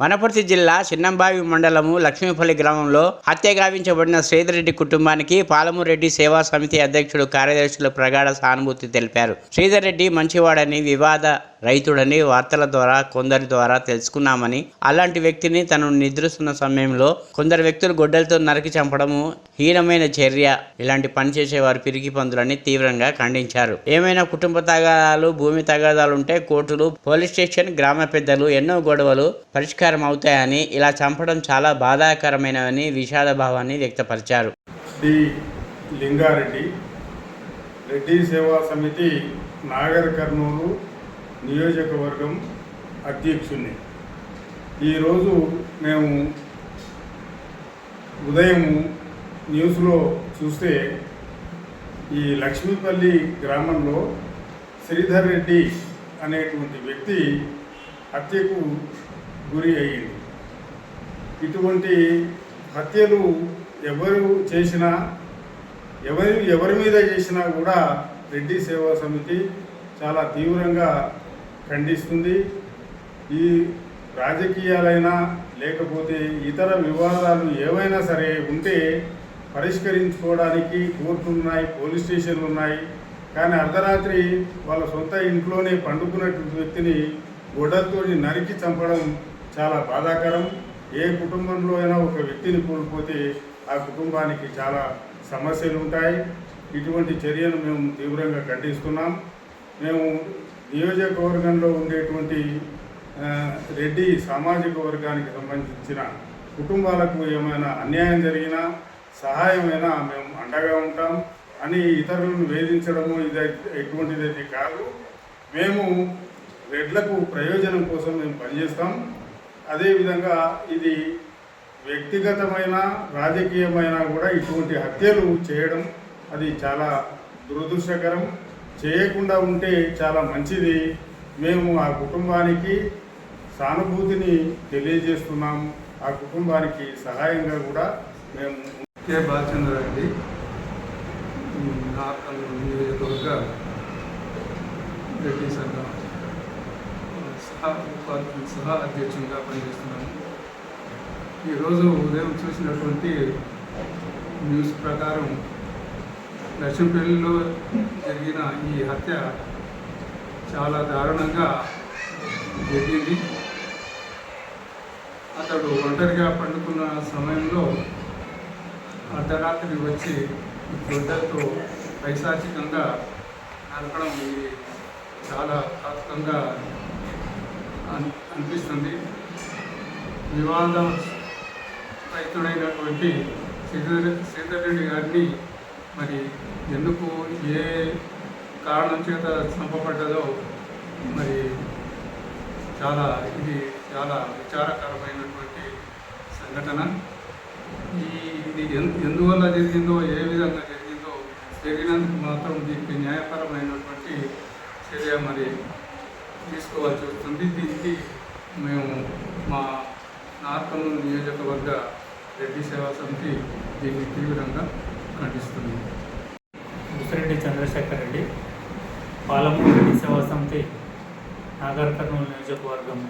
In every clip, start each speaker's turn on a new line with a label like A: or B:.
A: వనపర్తి జిల్లా చిన్నంబావి మండలము లక్ష్మీపల్లి గ్రామంలో హత్య గావించబడిన శ్రీధర్రెడ్డి కుటుంబానికి పాలమూరెడ్డి సేవా సమితి అధ్యక్షుడు కార్యదర్శులు ప్రగాఢ సానుభూతి తెలిపారు. శ్రీధరెడ్డి మంచివాడని వివాద రైతుడని వార్తల ద్వారా కొందరి ద్వారా తెలుసుకున్నామని అలాంటి వ్యక్తిని తను నిద్రిస్తున్న సమయంలో కొందరు వ్యక్తులు గొడ్డలతో నరికి చంపడము హీనమైన చర్య ఇలాంటి పని చేసేవారు పిరికి పందులని తీవ్రంగా ఖండించారు. ఏమైనా కుటుంబ తగాదాలు భూమి తగాదాలు ఉంటే కోర్టులు పోలీస్ స్టేషన్ గ్రామ పెద్దలు ఎన్నో గొడవలు పరిష్కారం అవుతాయని ఇలా చంపడం చాలా బాధాకరమైనవని విషాద భావాన్ని వ్యక్తపరిచారు.
B: డి. లింగారెడ్డి రెడ్డి సేవా సమితి నాగర్ కర్నూలు నియోజకవర్గం అధ్యక్షుణ్ణి. ఈరోజు మేము ఉదయం న్యూస్లో చూస్తే ఈ లక్ష్మీపల్లి గ్రామంలో శ్రీధర్ రెడ్డి అనేటువంటి వ్యక్తి హత్యకు గురి అయ్యింది. ఇటువంటి హత్యలు ఎవరు చేసినా ఎవరి ఎవరి మీద చేసినా కూడా రెడ్డి సేవా సమితి చాలా తీవ్రంగా ఖండిస్తుంది. ఈ రాజకీయాలైనా లేకపోతే ఇతర వివాదాలు ఏవైనా సరే ఉంటే పరిష్కరించుకోవడానికి కోర్టులు ఉన్నాయి పోలీస్ స్టేషన్లు ఉన్నాయి. కానీ అర్ధరాత్రి వాళ్ళ సొంత ఇంట్లోనే పండుకున్నటువంటి వ్యక్తిని గొడవతో నరికి చంపడం చాలా బాధాకరం. ఏ కుటుంబంలో అయినా ఒక వ్యక్తిని కోల్పోతే ఆ కుటుంబానికి చాలా సమస్యలు ఉంటాయి. ఇటువంటి చర్యను మేము తీవ్రంగా ఖండిస్తున్నాం. మేము నియోజకవర్గంలో ఉండేటువంటి రెడ్డి సామాజిక వర్గానికి సంబంధించిన కుటుంబాలకు ఏమైనా అన్యాయం జరిగినా సహాయమైనా మేము అండగా ఉంటాం. అని ఇతరులను వేధించడము ఇది ఎటువంటిది కాదు మేము రెడ్లకు ప్రయోజనం కోసం మేము పనిచేస్తాం. అదేవిధంగా ఇది వ్యక్తిగతమైన రాజకీయమైన కూడా ఇటువంటి హత్యలు చేయడం అది చాలా దురదృష్టకరం. చేయకుండా ఉంటే చాలా మంచిది. మేము ఆ కుటుంబానికి సానుభూతిని తెలియజేస్తున్నాము ఆ కుటుంబానికి సహాయంగా కూడా మేము
C: కె. బాలచంద్రారెడ్డి నార్కల్ నియోజకవర్గ రెడ్డి సంఘం. సహా సహా అధ్యక్షునిగా పనిచేస్తున్నాను ఈరోజు ఉదయం చూసినటువంటి న్యూస్ ప్రకారం లక్ష్మీపల్లిలో జరిగిన ఈ హత్య చాలా దారుణంగా జరిగింది. అతడు ఒంటరిగా పండుకున్న సమయంలో అర్ధరాత్రి వచ్చి గొడ్డలతో పైశాచికంగా నరకడం ఇది చాలా ఘాతుకంగా అనిపిస్తుంది. వివాద రైతుడైనటువంటి శ్రీధర్ రెడ్డి గారిని మరి ఎందుకు ఏ కారణం చేత చంపబడ్డదో మరి చాలా ఇది చాలా విచారకరమైనటువంటి సంఘటన. ఈ ఇది ఎందువల్ల జరిగిందో ఏ విధంగా జరిగిందో జరిగినందుకు మాత్రం దీనికి న్యాయపరమైనటువంటి చర్య మరి తీసుకోవాల్సి వస్తుంది. దీనికి మేము మా నార్కల్ నియోజకవర్గ రెడ్డి సేవా సమితి దీన్ని తీవ్రంగా ఖండిస్తుంది.
D: ముసిరెడ్డి చంద్రశేఖర్ రెడ్డి పాలమూరు రెడ్డి సేవా సమితి నాగర్ కర్నూలు నియోజకవర్గం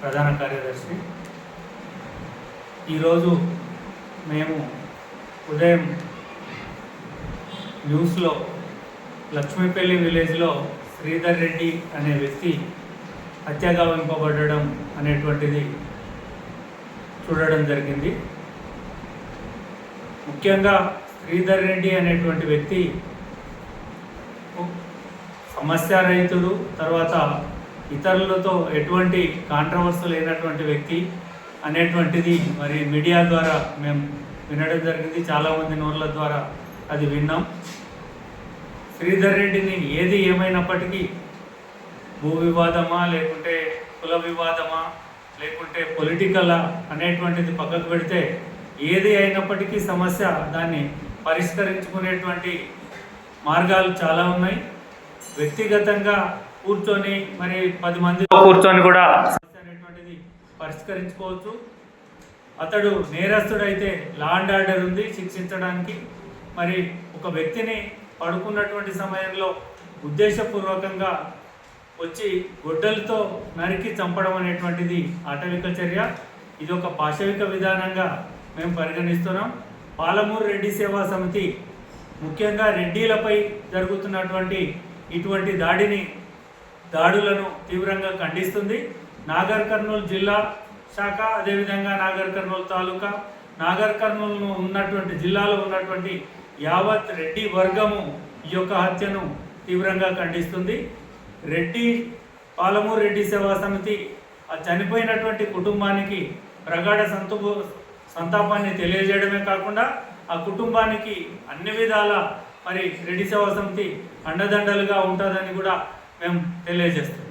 D: ప్రధాన కార్యదర్శి. ఈరోజు మేము ఉదయం న్యూస్లో లక్ష్మీపల్లి విలేజ్లో శ్రీధర్ రెడ్డి అనే వ్యక్తి హత్యగావింపబడడం అనేటువంటిది చూడడం జరిగింది. ముఖ్యంగా శ్రీధర్ రెడ్డి అనేటువంటి వ్యక్తి సమస్య రైతుడు తర్వాత ఇతరులతో ఎటువంటి కాంట్రవర్సీ లేనటువంటి వ్యక్తి అనేటువంటిది మరి మీడియా ద్వారా మేము వినడం జరిగింది. చాలామంది నోర్ల ద్వారా అది విన్నాం. శ్రీధర్ రెడ్డిని ఏది ఏమైనప్పటికీ భూ వివాదమా లేకుంటే కుల వివాదమా లేకుంటే పొలిటికల్ అనేటువంటిది పక్కకు పెడితే ఏది అయినప్పటికీ సమస్య దాన్ని పరిష్కరించుకునేటువంటి మార్గాలు చాలా ఉన్నాయి. వ్యక్తిగతంగా కూర్చొని మరి పది మంది కూర్చొని కూడా సమస్య అనేటువంటిది పరిష్కరించుకోవచ్చు. అతడు నేరస్తుడైతే లా అండ్ ఆర్డర్ ఉంది శిక్షించడానికి. మరి ఒక వ్యక్తిని పడుకున్నటువంటి సమయంలో ఉద్దేశపూర్వకంగా వచ్చి గొడ్డలతో నరికి చంపడం అనేటువంటిది ఆటవిక చర్య. ఇది ఒక పాశవిక విధానంగా మేము పరిగణిస్తున్నాం. పాలమూరు రెడ్డి సేవా సమితి ముఖ్యంగా రెడ్డీలపై జరుగుతున్నటువంటి ఇటువంటి దాడిని దాడులను తీవ్రంగా ఖండిస్తుంది. నాగర్ కర్నూలు జిల్లా శాఖ అదేవిధంగా నాగర్ కర్నూలు తాలూకా నాగర్ కర్నూలు ఉన్నటువంటి జిల్లాలో ఉన్నటువంటి యావత్ రెడ్డి వర్గము ఈ యొక్క హత్యను తీవ్రంగా ఖండిస్తుంది. రెడ్డి పాలమూరు రెడ్డి సేవా సమితి ఆ చనిపోయినటువంటి కుటుంబానికి ప్రగాఢ సంతు సంతాపాన్ని తెలియజేయడమే కాకుండా ఆ కుటుంబానికి అన్ని విధాల మరి రెడ్డి సేవా సమితి అండదండలుగా ఉంటుందని కూడా మేము తెలియజేస్తున్నాం.